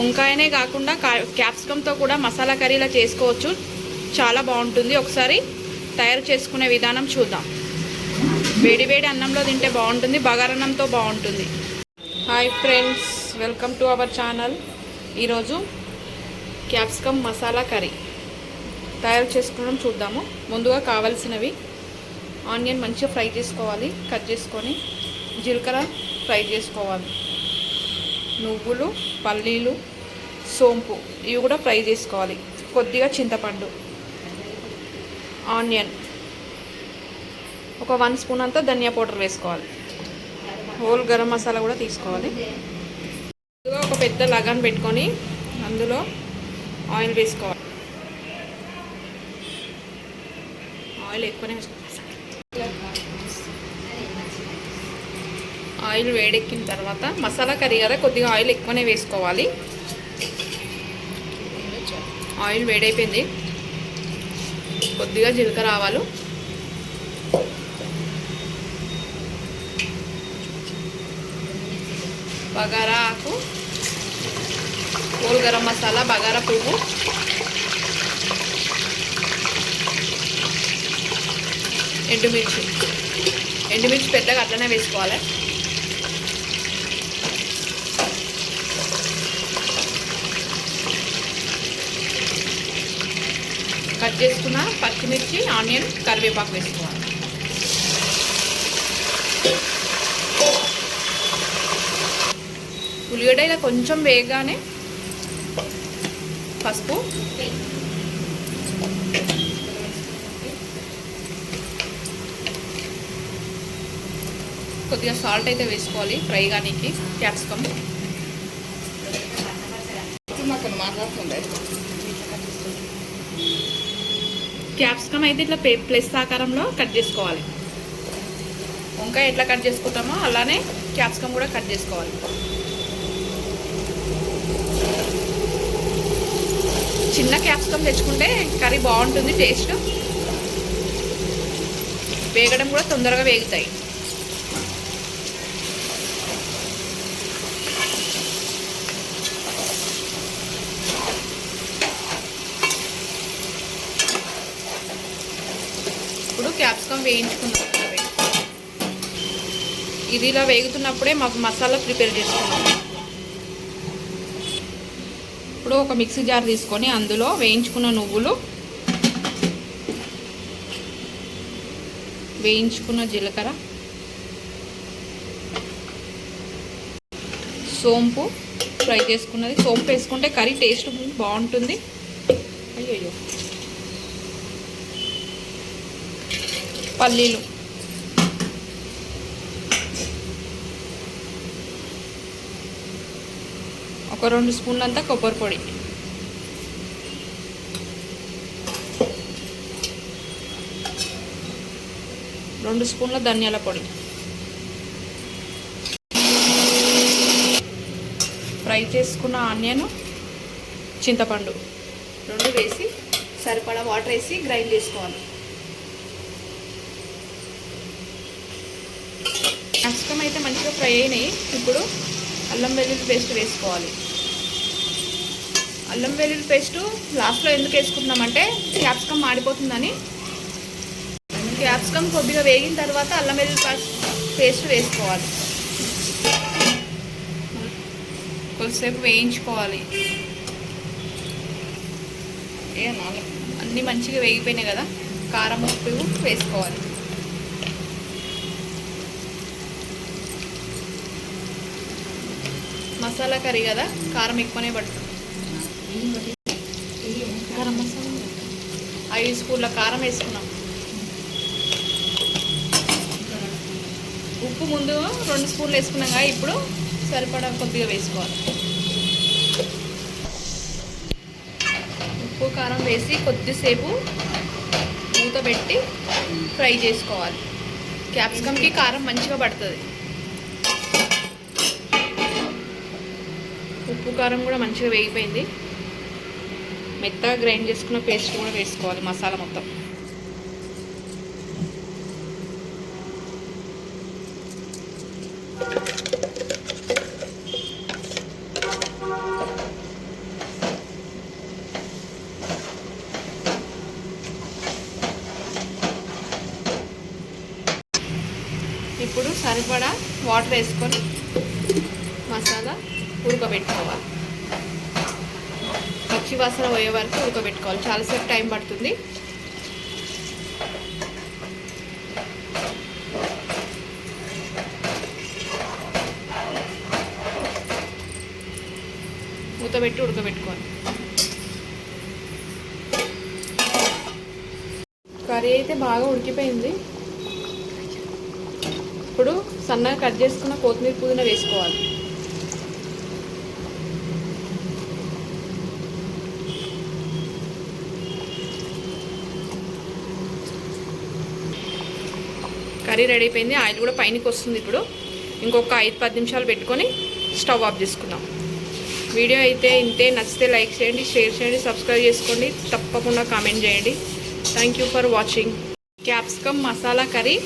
వంకాయనే కాకుండా క్యాప్సికంతో కూడా మసాలా కర్రీలా చేసుకోవచ్చు. చాలా బాగుంటుంది. ఒకసారి తయారు చేసుకునే విధానం చూద్దాం. వేడి వేడి అన్నంలో తింటే బాగుంటుంది. బగారన్నంతో బాగుంటుంది. Hi friends. Welcome to our channel. ఈరోజు క్యాప్సికమ్ మసాలా కర్రీ తయారు చేసుకోవడం చూద్దాము. ముందుగా కావాల్సినవి ఆనియన్ మంచిగా ఫ్రై చేసుకోవాలి. కట్ చేసుకొని జీలకర్ర ఫ్రై చేసుకోవాలి. నువ్వులు పల్లీలు సోంపు. ఇవి కూడా ఫ్రై చేసుకోవాలి. కొద్దిగా చింతపండు ఆనియన్. ఒక వన్ స్పూన్ అంతా ధనియా పౌడర్ వేసుకోవాలి. హోల్ గరం మసాలా కూడా తీసుకోవాలి. ముందుగా ఒక పెద్ద లగాన్ పెట్టుకొని అందులో ఆయిల్ వేసుకోవాలి. ఆయిల్ ఎక్కువనే వేసుకోవాలి ఆయిల్ వేడెక్కిన తర్వాత మసాలా కర్రీ కదా కొద్దిగా ఆయిల్ ఎక్కువనే వేసుకోవాలి. ఆయిల్ వేడైపోయింది. కొద్దిగా జీలకర్ర ఆవాలు. బగారా ఆకు హోల్ గరం మసాలా బగారా పువ్వు. ఎండుమిర్చి. ఎండుమిర్చి పెద్దగా అట్లనే వేసుకోవాలి. కట్ చేసుకున్న పచ్చిమిర్చి ఆనియన్ కరివేపాకు వేసుకోవాలి. ఉల్లిగడ్డ ఇలా కొంచెం వేగానే పసుపు కొద్దిగా సాల్ట్ అయితే వేసుకోవాలి ఫ్రై కానీకి క్యాప్సికమ్. మాట్లాడుతుండే. క్యాప్సికమ్ అయితే ఇట్లా ప్లస్ ఆకారంలో కట్ చేసుకోవాలి. వంకాయ ఎట్లా కట్ చేసుకుంటామో అలానే క్యాప్సికమ్ కూడా కట్ చేసుకోవాలి. చిన్న క్యాప్సికమ్ తెచ్చుకుంటే కర్రీ బాగుంటుంది టేస్ట్. వేగడం కూడా తొందరగా వేగుతాయి ఇప్పుడు క్యాప్సికమ్ వేయించుకున్నాం ఇది ఇలా వేగుతున్నప్పుడే మాకు మసాలా ప్రిపేర్ చేసుకున్నాం ఇప్పుడు ఒక మిక్సీ జార్ తీసుకొని అందులో వేయించుకున్న నువ్వులు వేయించుకున్న జీలకర్ర సోంపు ఫ్రై చేసుకున్నది. సోంపు వేసుకుంటే కర్రీ టేస్ట్ బాగుంటుంది. అయ్యో పల్లీలు. ఒక రెండు స్పూన్లంతా కొబ్బరి పొడి. రెండు స్పూన్ల ధనియాల పొడి. ఫ్రై చేసుకున్న ఆనియన్ చింతపండు రెండు వేసి సరిపడా వాటర్ వేసి గ్రైండ్ చేసుకోవాలి. క్యాప్సికమ్ అయితే మంచిగా ఫ్రై అయినాయి. ఇప్పుడు అల్లం వెల్లుల్లి పేస్ట్ వేసుకోవాలి. అల్లం వెల్లుల్లి పేస్ట్ లాస్ట్లో ఎందుకు వేసుకుంటున్నామంటే క్యాప్సికమ్ మాడిపోతుందని. క్యాప్సికమ్ కొద్దిగా వేగిన తర్వాత అల్లం వెల్లుల్లి పేస్ట్ వేసుకోవాలి. కొద్దిసేపు వేయించుకోవాలి. ఏ అన్నీ మంచిగా వేగిపోయినాయి కదా. కారం ఉప్పు వేసుకోవాలి. మసాలా కర్రీ కదా? కారం ఎక్కువనే పడుతుంది. కారం మసాలా ఐదు స్పూన్ల కారం వేసుకున్నాం. ఉప్పు ముందు రెండు స్పూన్లు వేసుకున్నాం కదా ఇప్పుడు సరిపడా కొద్దిగా వేసుకోవాలి. ఉప్పు కారం వేసి కొద్దిసేపు మూత పెట్టి ఫ్రై చేసుకోవాలి. క్యాప్సికమ్కి కారం మంచిగా పడుతుంది. ఉప్పు కారం కూడా మంచిగా వేగిపోయింది. మెత్తగా గ్రైండ్ చేసుకున్న పేస్ట్ కూడా వేసుకోవాలి మసాలా మొత్తం. ఇప్పుడు సరిపడా వాటర్ వేసుకొని మసాలా ఉడకబెట్టుకోవాలి. పచ్చి వాసన పోయే వరకు ఉడకబెట్టుకోవాలి. చాలాసేపు టైం పడుతుంది. మూత పెట్టి ఉడకబెట్టుకోవాలి. కర్రీ అయితే బాగా ఉడికిపోయింది. ఇప్పుడు సన్నగా కట్ చేసుకున్న కొత్తిమీర పుదీనా వేసుకోవాలి. కర్రీ రెడీ అయిపోయింది ఆయిల్ కూడా పైనకి వస్తుంది ఇప్పుడు. ఇంకొక ఐదు పది నిమిషాలు పెట్టుకొని స్టవ్ ఆఫ్ చేసుకుందాం. వీడియో అయితే ఇంతే. నచ్చితే లైక్ చేయండి షేర్ చేయండి సబ్స్క్రైబ్ చేసుకోండి. తప్పకుండా కామెంట్ చేయండి. Thank you for watching capsicum masala curry